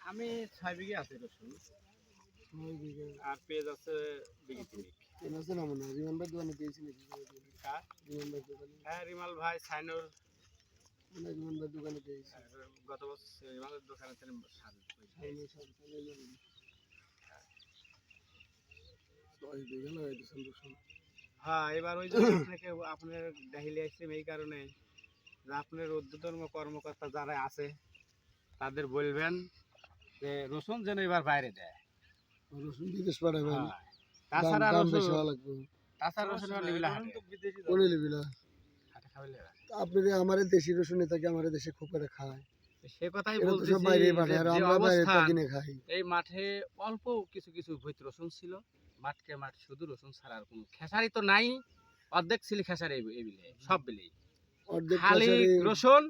আমি ছয় বিঘে আছে রসুন। আর পেঁয়াজ আছে বিঘে তিনিক। হয়? হ্যাঁ রিমাল ভাই সাইনুর গত বছর রিমালের দোকানে রসুন। হ্যাঁ এবার ওই জন্য আপনাকে আপনার ডাহিলে এই কারণে। আপনার ঊর্ধ্বতন কর্মকর্তা যারা আছে তাদের বলবেন যে রসুন যেন এবার বাইরে দেয়। রসুন বিদেশ হ্যাঁ। তাছাড়া রসুন বেশি হওয়া লাগবে। তাছাড়া রসুন এবার নিবিলা হাটে। কোনে লিবিলা? হাটে খাওয়াইলে। আপনি আমার দেশি রসুন থাকে আমার দেশে খুব করে খায়। সে কথাই বলতেছি আমরা বাইরে কিনে খাই। এই মাঠে অল্প কিছু কিছু ভৈত রসুন ছিল। মাঠকে মাঠ শুধু রসুন ছাড়া আর কোনো খেসারি তো নাই। অর্ধেক ছিল খেসারি এই বিলে সব বিলে অর্ধেক খালি রসুন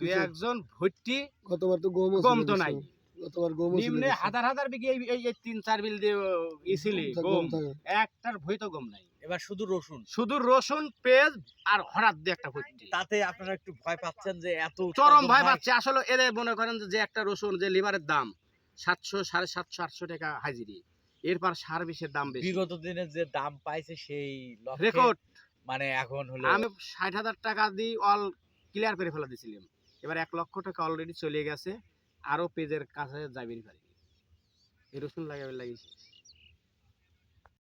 দুই একজন ভর্তি গতবার তো গম গম তো নাই। গতবার গম নিম্নে হাজার হাজার বিঘে এই এই- এই তিন চার বিল দিয়ে ইছিলি গম একটার ভৈত গম নাই। এবার শুধু রসুন। শুধু রসুন পেঁয়াজ আর হরাত দিয়ে একটা ভর্তি তাতে আপনারা একটু ভয় পাচ্ছেন যে এত চরম ভয় পাচ্ছে। আসলে এদের মনে করেন যে- একটা রসুন যে লিভারের দাম সাতশো সাড়ে সাতশো আটশো টাকা হাজিরি। এরপর সার বিষের দাম বেশি। বিগত দিনে যে দাম পাইছে সেই রেকর্ড মানে এখন হলো আমি ষাট হাজার টাকা দিয়ে অল ক্লিয়ার করে ফেলা দিয়েছিলাম এবার এক লক্ষ টাকা অলরেডি চলে গেছে আরও পেজের কাছে যাবেন পারি রসুন লাগাবে লাগিয়েছি